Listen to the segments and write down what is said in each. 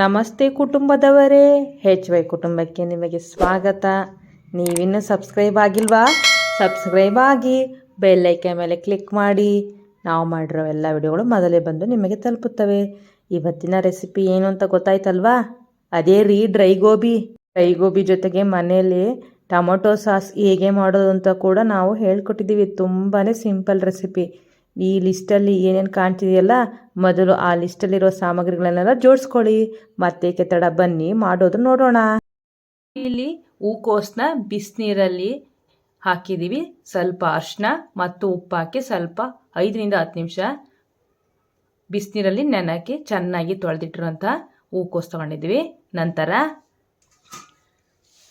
ನಮಸ್ತೆ ಕುಟುಂಬದವರೇ. ಹೆಚ್ ವೈ ಕುಟುಂಬಕ್ಕೆ ನಿಮಗೆ ಸ್ವಾಗತ. ನೀವಿನ್ನೂ ಸಬ್ಸ್ಕ್ರೈಬ್ ಆಗಿಲ್ವಾ? ಸಬ್ಸ್ಕ್ರೈಬ್ ಆಗಿ ಬೆಲ್ಲೈಕೆ ಮೇಲೆ ಕ್ಲಿಕ್ ಮಾಡಿ. ನಾವು ಮಾಡಿರೋ ಎಲ್ಲ ವಿಡಿಯೋಗಳು ಮೊದಲೇ ಬಂದು ನಿಮಗೆ ತಲುಪುತ್ತವೆ. ಇವತ್ತಿನ ರೆಸಿಪಿ ಏನು ಅಂತ ಗೊತ್ತಾಯ್ತಲ್ವಾ? ಅದೇ ರೀ ಡ್ರೈ ಗೋಬಿ ಡ್ರೈ ಗೋಬಿ ಜೊತೆಗೆ ಮನೆಯಲ್ಲಿ ಟೊಮೊಟೊ ಸಾಸ್ ಹೇಗೆ ಮಾಡೋದು ಅಂತ ಕೂಡ ನಾವು ಹೇಳ್ಕೊಟ್ಟಿದ್ದೀವಿ. ತುಂಬಾ ಸಿಂಪಲ್ ರೆಸಿಪಿ ಈ ಲಿಸ್ಟಲ್ಲಿ ಏನೇನು ಕಾಣ್ತಿದೆಯಲ್ಲ, ಮೊದಲು ಆ ಲಿಸ್ಟಲ್ಲಿರೋ ಸಾಮಗ್ರಿಗಳನ್ನೆಲ್ಲ ಜೋಡಿಸ್ಕೊಳ್ಳಿ. ಮತ್ತೆ ಕೆತ್ತಡ ಬನ್ನಿ ಮಾಡೋದು ನೋಡೋಣ. ಇಲ್ಲಿ ಹೂಕೋಸನ್ನ ಬಿಸಿನೀರಲ್ಲಿ ಹಾಕಿದ್ದೀವಿ ಸ್ವಲ್ಪ ಅರಿಶಿನ ಮತ್ತು ಉಪ್ಪು ಹಾಕಿ ಸ್ವಲ್ಪ ಐದರಿಂದ ಹತ್ತು ನಿಮಿಷ. ಬಿಸಿನೀರಲ್ಲಿ ನೆನಕಿ ಚೆನ್ನಾಗಿ ತೊಳೆದಿಟ್ಟಿರೋಂಥ ಹೂಕೋಸು ತೊಗೊಂಡಿದ್ವಿ ನಂತರ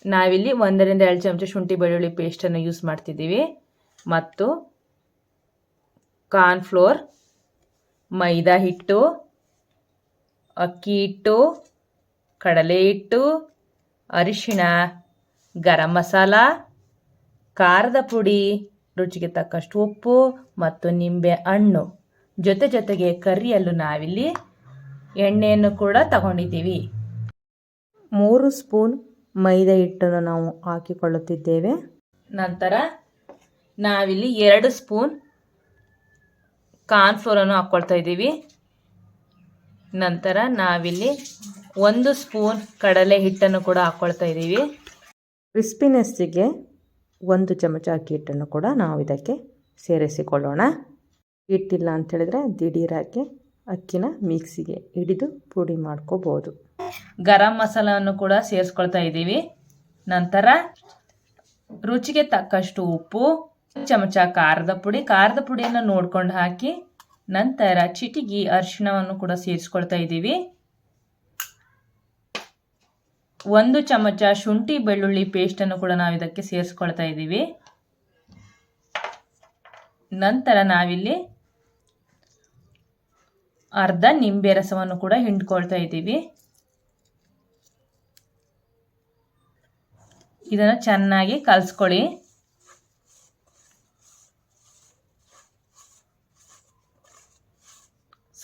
ನಾವಿಲ್ಲಿ ಒಂದರಿಂದ ಎರಡು ಚಮಚ ಶುಂಠಿ ಬೆಳ್ಳುಳ್ಳಿ ಪೇಸ್ಟನ್ನು ಯೂಸ್ ಮಾಡ್ತಿದ್ದೀವಿ. ಮತ್ತು ಕಾರ್ನ್ಫ್ಲೋರ್ ಮೈದಾ ಹಿಟ್ಟು, ಅಕ್ಕಿ ಹಿಟ್ಟು, ಕಡಲೆ ಹಿಟ್ಟು, ಅರಿಶಿಣ, ಗರಂ ಮಸಾಲ, ಖಾರದ ಪುಡಿ, ರುಚಿಗೆ ತಕ್ಕಷ್ಟು ಉಪ್ಪು ಮತ್ತು ನಿಂಬೆ ಹಣ್ಣು. ಜೊತೆ ಜೊತೆಗೆ ಕರಿಯಲು ನಾವಿಲ್ಲಿ ಎಣ್ಣೆಯನ್ನು ಕೂಡ ತಗೊಂಡಿದ್ದೀವಿ. ಮೂರು ಸ್ಪೂನ್ ಮೈದಾ ಹಿಟ್ಟನ್ನು ನಾವು ಹಾಕಿಕೊಳ್ಳುತ್ತಿದ್ದೇವೆ. ನಂತರ ನಾವಿಲ್ಲಿ ಎರಡು ಸ್ಪೂನ್ ಕಾರ್ನ್ಫ್ಲೋರನ್ನು ಹಾಕ್ಕೊಳ್ತಾ ಇದ್ದೀವಿ. ನಂತರ ನಾವಿಲ್ಲಿ ಒಂದು ಸ್ಪೂನ್ ಕಡಲೆ ಹಿಟ್ಟನ್ನು ಕೂಡ ಹಾಕ್ಕೊಳ್ತಾ ಇದ್ದೀವಿ. ಕ್ರಿಸ್ಪಿನೆಸ್ಸಿಗೆ ಒಂದು ಚಮಚ ಅಕ್ಕಿ ಹಿಟ್ಟನ್ನು ಕೂಡ ನಾವು ಇದಕ್ಕೆ ಸೇರಿಸಿಕೊಳ್ಳೋಣ. ಹಿಟ್ಟಿಲ್ಲ ಅಂಥೇಳಿದ್ರೆ ದಿಢೀರಾಗಿ ಅಕ್ಕಿನ ಮಿಕ್ಸಿಗೆ ಹಿಡಿದು ಪುಡಿ ಮಾಡ್ಕೋಬೋದು. ಗರಂ ಮಸಾಲವನ್ನು ಕೂಡ ಸೇರಿಸ್ಕೊಳ್ತಾ ಇದ್ದೀವಿ. ನಂತರ ರುಚಿಗೆ ತಕ್ಕಷ್ಟು ಉಪ್ಪು ಚಮಚ ಖಾರದ ಪುಡಿ, ಖಾರದ ಪುಡಿಯನ್ನು ನೋಡ್ಕೊಂಡು ಹಾಕಿ ನಂತರ ಚಿಟಿಗಿ ಅರಿಶಿಣವನ್ನು ಕೂಡ ಸೇರಿಸ್ಕೊಳ್ತಾ ಇದ್ದೀವಿ. ಒಂದು ಚಮಚ ಶುಂಠಿ ಬೆಳ್ಳುಳ್ಳಿ ಪೇಸ್ಟನ್ನು ಕೂಡ ನಾವು ಇದಕ್ಕೆ ಸೇರಿಸ್ಕೊಳ್ತಾ ಇದ್ದೀವಿ. ನಂತರ ನಾವಿಲ್ಲಿ ಅರ್ಧ ನಿಂಬೆ ರಸವನ್ನು ಕೂಡ ಹಿಂಡ್ಕೊಳ್ತಾ ಇದ್ದೀವಿ. ಇದನ್ನು ಚೆನ್ನಾಗಿ ಕಲಿಸ್ಕೊಳ್ಳಿ.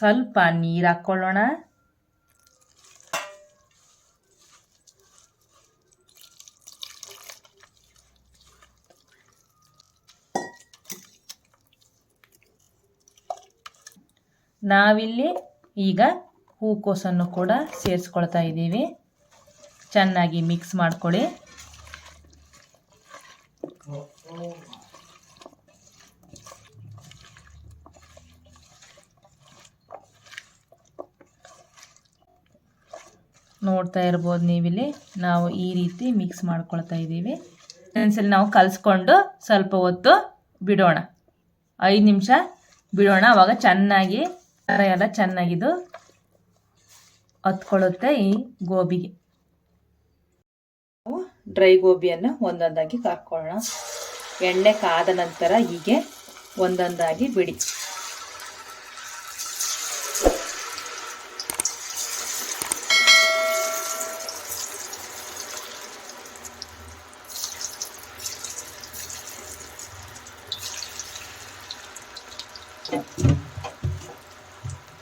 ಸ್ವಲ್ಪ ನೀರು ಹಾಕ್ಕೊಳ್ಳೋಣ ನಾವಿಲ್ಲಿ ಈಗ ಹೂಕೋಸನ್ನು ಕೂಡ ಸೇರಿಸ್ಕೊಳ್ತಾ ಇದ್ದೀವಿ. ಚೆನ್ನಾಗಿ ಮಿಕ್ಸ್ ಮಾಡ್ಕೊಳ್ಳಿ. ನೋಡ್ತಾ ಇರ್ಬೋದು ನೀವಿಲ್ಲಿ. ನಾವು ಈ ರೀತಿ ಮಿಕ್ಸ್ ಮಾಡ್ಕೊಳ್ತಾ ಇದ್ದೀವಿ. ಒಂದ್ಸಲ ನಾವು ಕಲಿಸ್ಕೊಂಡು ಸ್ವಲ್ಪ ಹೊತ್ತು ಬಿಡೋಣ. ಐದು ನಿಮಿಷ ಬಿಡೋಣ. ಅವಾಗ ಚೆನ್ನಾಗಿ ಎಲ್ಲ ಚೆನ್ನಾಗಿದು ಹತ್ಕೊಳ್ಳುತ್ತೆ ಈ ಗೋಬಿಗೆ. ನಾವು ಡ್ರೈ ಗೋಬಿಯನ್ನು ಒಂದೊಂದಾಗಿ ಕರ್ಕೊಳ್ಳೋಣ. ಎಣ್ಣೆ ಕಾದ ನಂತರ ಹೀಗೆ ಒಂದೊಂದಾಗಿ ಬಿಡಿ.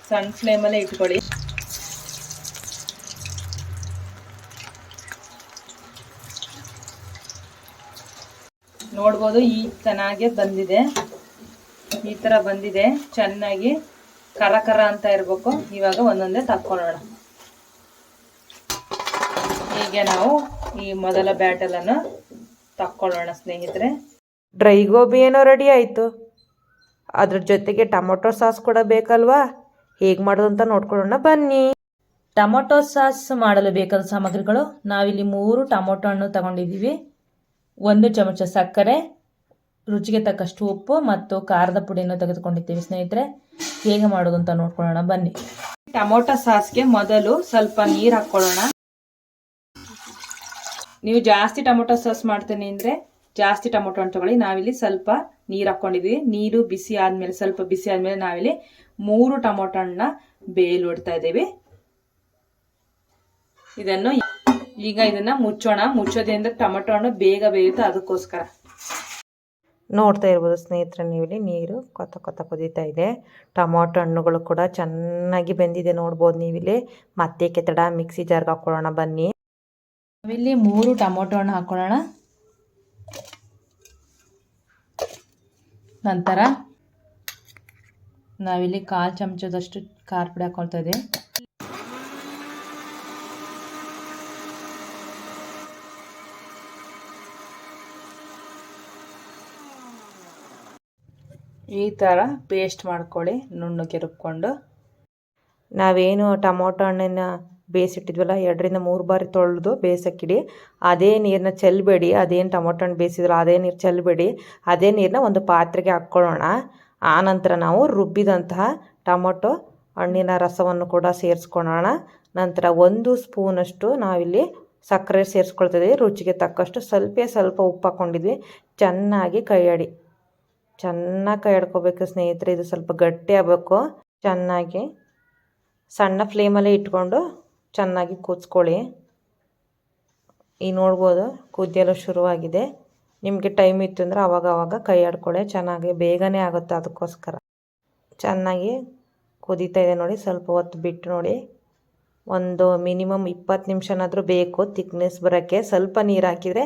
ಸಣ್ಣ ಫ್ಲೇಮಲ್ಲೇ ಇಟ್ಕೊಳ್ಳಿ. ನೋಡ್ಬೋದು ಈ ಚೆನ್ನಾಗೆ ಬಂದಿದೆ. ಈ ಥರ ಬಂದಿದೆ. ಚೆನ್ನಾಗಿ ಕರ ಕರ ಅಂತ ಇರಬೇಕು. ಇವಾಗ ಒಂದೊಂದೇ ತಕ್ಕೊಳ್ಳೋಣ. ಹೀಗೆ ನಾವು ಈ ಮೊದಲ ಬ್ಯಾಟಲನ್ನು ತಕ್ಕೊಳ್ಳೋಣ ಸ್ನೇಹಿತರೆ. ಡ್ರೈ ಗೋಬಿ ಏನೋ ರೆಡಿ ಆಯಿತು. ಅದ್ರ ಜೊತೆಗೆ ಟೊಮೊಟೊ ಸಾಸ್ ಕೂಡ ಬೇಕಲ್ವಾ? ಹೇಗೆ ಮಾಡೋದು ಅಂತ ನೋಡ್ಕೊಳ್ಳೋಣ, ಬನ್ನಿ. ಟೊಮೊಟೊ ಸಾಸ್ ಮಾಡಲು ಬೇಕಾದ ಸಾಮಗ್ರಿಗಳು, ನಾವಿಲ್ಲಿ ಮೂರು ಟೊಮೊಟೊ ಹಣ್ಣು ತಗೊಂಡಿದ್ದೀವಿ. ಒಂದು ಚಮಚ ಸಕ್ಕರೆ, ರುಚಿಗೆ ತಕ್ಕಷ್ಟು ಉಪ್ಪು ಮತ್ತು ಖಾರದ ಪುಡಿಯನ್ನು ತೆಗೆದುಕೊಂಡಿದ್ದೀವಿ. ಸ್ನೇಹಿತರೆ, ಹೇಗೆ ಮಾಡೋದು ಅಂತ ನೋಡ್ಕೊಳ್ಳೋಣ, ಬನ್ನಿ. ಟೊಮೊಟೊ ಸಾಸ್ಗೆ ಮೊದಲು ಸ್ವಲ್ಪ ನೀರು ಹಾಕ್ಕೊಳ್ಳೋಣ. ನೀವು ಜಾಸ್ತಿ ಟೊಮೊಟೊ ಸಾಸ್ ಮಾಡ್ತೀನಿ ಅಂದರೆ ಜಾಸ್ತಿ ಟೊಮೊಟೊ ಹಣ್ಣು ತಗೊಳ್ಳಿ ನಾವಿಲ್ಲಿ ಸ್ವಲ್ಪ ನೀರು ಹಾಕ್ಕೊಂಡಿದ್ವಿ ನೀರು ಬಿಸಿ ಆದಮೇಲೆ ಸ್ವಲ್ಪ ಬಿಸಿ ಆದಮೇಲೆ ನಾವಿಲ್ಲಿ ಮೂರು ಟೊಮೊಟೊ ಹಣ್ಣನ್ನ ಬೇಲು ಇಡ್ತಾ ಇದ್ದೀವಿ. ಇದನ್ನು ಈಗ ಇದನ್ನ ಮುಚ್ಚೋಣ. ಮುಚ್ಚೋದ್ರಿಂದ ಟೊಮೊಟೊ ಹಣ್ಣು ಬೇಗ ಬೇಯುತ್ತೆ ಅದಕ್ಕೋಸ್ಕರ. ನೋಡ್ತಾ ಇರ್ಬೋದು ಸ್ನೇಹಿತರೆ ನೀವಿಲ್ಲಿ ನೀರು ಕೊತ್ತ ಕೊತ್ತ ಕುದೀತಾ ಇದೆ. ಟೊಮೊಟೊ ಹಣ್ಣುಗಳು ಕೂಡ ಚೆನ್ನಾಗಿ ಬೆಂದಿದೆ ನೋಡ್ಬೋದು ನೀವಿಲ್ಲಿ. ಮತ್ತೆ ಕೆತ್ತಡ ಮಿಕ್ಸಿ ಜಾರ್ಗೆ ಹಾಕೊಳ್ಳೋಣ ಬನ್ನಿ. ನಾವಿಲ್ಲಿ ಮೂರು ಟೊಮೊಟೊ ಹಣ್ಣು ಹಾಕ್ಕೊಳ್ಳೋಣ ನಂತರ ನಾವಿಲ್ಲಿ ಕಾಲು ಚಮಚದಷ್ಟು ಖಾರ ಪುಡಿ ಹಾಕೊಳ್ತಾ ಇದ್ದೀವಿ. ಈ ಥರ ಪೇಸ್ಟ್ ಮಾಡ್ಕೊಳ್ಳಿ, ನುಣ್ಣಗೆ ರುಬ್ಕೊಂಡು. ನಾವೇನು ಟೊಮೊಟೊ ಹಣ್ಣನ್ನ ಬೇಯಿಸಿಟ್ಟಿದ್ವಲ್ಲ ಎರಡರಿಂದ ಮೂರು ಬಾರಿ ತೊಳೆದು ಬೇಯಿಸಕ್ಕಿಡಿ ಅದೇ ನೀರನ್ನ ಚೆಲ್ಲಬೇಡಿ ಅದೇನು ಟೊಮೊಟೊ ಹಣ್ಣು ಬೇಯಿಸಿದ್ರಲ್ಲ ಅದೇ ನೀರು ಚೆಲ್ಲಬೇಡಿ ಅದೇ ನೀರನ್ನ ಒಂದು ಪಾತ್ರೆಗೆ ಹಾಕ್ಕೊಳ್ಳೋಣ. ಆನಂತರ ನಾವು ರುಬ್ಬಿದಂತಹ ಟೊಮೊಟೊ ಹಣ್ಣಿನ ರಸವನ್ನು ಕೂಡ ಸೇರಿಸ್ಕೊಳ್ಳೋಣ. ನಂತರ ಒಂದು ಸ್ಪೂನಷ್ಟು ನಾವಿಲ್ಲಿ ಸಕ್ಕರೆ ಸೇರಿಸ್ಕೊಳ್ತಿದ್ವಿ. ರುಚಿಗೆ ತಕ್ಕಷ್ಟು ಸ್ವಲ್ಪ ಸ್ವಲ್ಪ ಉಪ್ಪು ಹಾಕ್ಕೊಂಡಿದ್ವಿ. ಚೆನ್ನಾಗಿ ಕೈಯಾಡಿ. ಚೆನ್ನಾಗಿ ಕೈ ಆಡ್ಕೋಬೇಕು ಸ್ನೇಹಿತರೆ, ಇದು ಸ್ವಲ್ಪ ಗಟ್ಟಿ ಆಗಬೇಕು. ಚೆನ್ನಾಗಿ ಸಣ್ಣ ಫ್ಲೇಮಲ್ಲೇ ಇಟ್ಕೊಂಡು ಚೆನ್ನಾಗಿ ಕೂತ್ಕೊಳ್ಳಿ. ಈ ನೋಡ್ಬೋದು ಕುದಿಯಲು ಶುರುವಾಗಿದೆ. ನಿಮಗೆ ಟೈಮ್ ಇತ್ತು ಅಂದರೆ ಆವಾಗ ಆವಾಗ ಕೈ ಆಡ್ಕೊಳ್ಳಿ, ಚೆನ್ನಾಗಿ ಬೇಗನೆ ಆಗುತ್ತೆ ಅದಕ್ಕೋಸ್ಕರ. ಚೆನ್ನಾಗಿ ಕುದೀತಾ ಇದೆ ನೋಡಿ, ಸ್ವಲ್ಪ ಹೊತ್ತು ಬಿಟ್ಟು ನೋಡಿ. ಒಂದು ಮಿನಿಮಮ್ ಇಪ್ಪತ್ತು ನಿಮಿಷನಾದರೂ ಬೇಕು ತಿಕ್ನೆಸ್ ಬರೋಕ್ಕೆ. ಸ್ವಲ್ಪ ನೀರು ಹಾಕಿದರೆ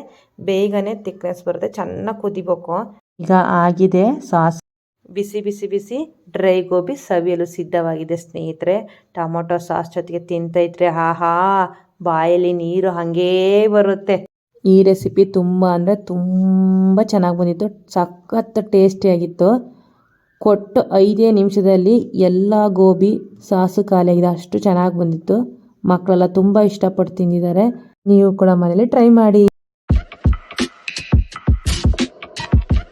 ಬೇಗನೆ ತಿಕ್ನೆಸ್ ಬರುತ್ತೆ, ಚೆನ್ನಾಗಿ ಕುದಿಬೇಕು. ಈಗ ಆಗಿದೆ, ಸಾಸ್ ಬಿಸಿ ಬಿಸಿ ಬಿಸಿ ಡ್ರೈ ಗೋಬಿ ಸವಿಯಲು ಸಿದ್ಧವಾಗಿದೆ ಸ್ನೇಹಿತರೆ. ಟೊಮೊಟೊ ಸಾಸ್ ಜೊತೆಗೆ ತಿಂತೈತ್ರೆ. ಆಹಾ, ಬಾಯಲ್ಲಿ ನೀರು ಹಾಗೇ ಬರುತ್ತೆ. ಈ ರೆಸಿಪಿ ತುಂಬ ಅಂದರೆ ತುಂಬ ಚೆನ್ನಾಗಿ ಬಂದಿತ್ತು. ಸಖತ್ ಟೇಸ್ಟಿಯಾಗಿತ್ತು ಕೊಟ್ಟು ಐದೇ ನಿಮಿಷದಲ್ಲಿ ಎಲ್ಲ ಗೋಬಿ ಸಾಸು ಖಾಲಿಯಾಗಿದೆ ಅಷ್ಟು ಚೆನ್ನಾಗಿ ಬಂದಿತ್ತು. ಮಕ್ಕಳೆಲ್ಲ ತುಂಬ ಇಷ್ಟಪಟ್ಟು ತಿಂದಿದ್ದಾರೆ. ನೀವು ಕೂಡ ಮನೇಲಿ ಟ್ರೈ ಮಾಡಿ.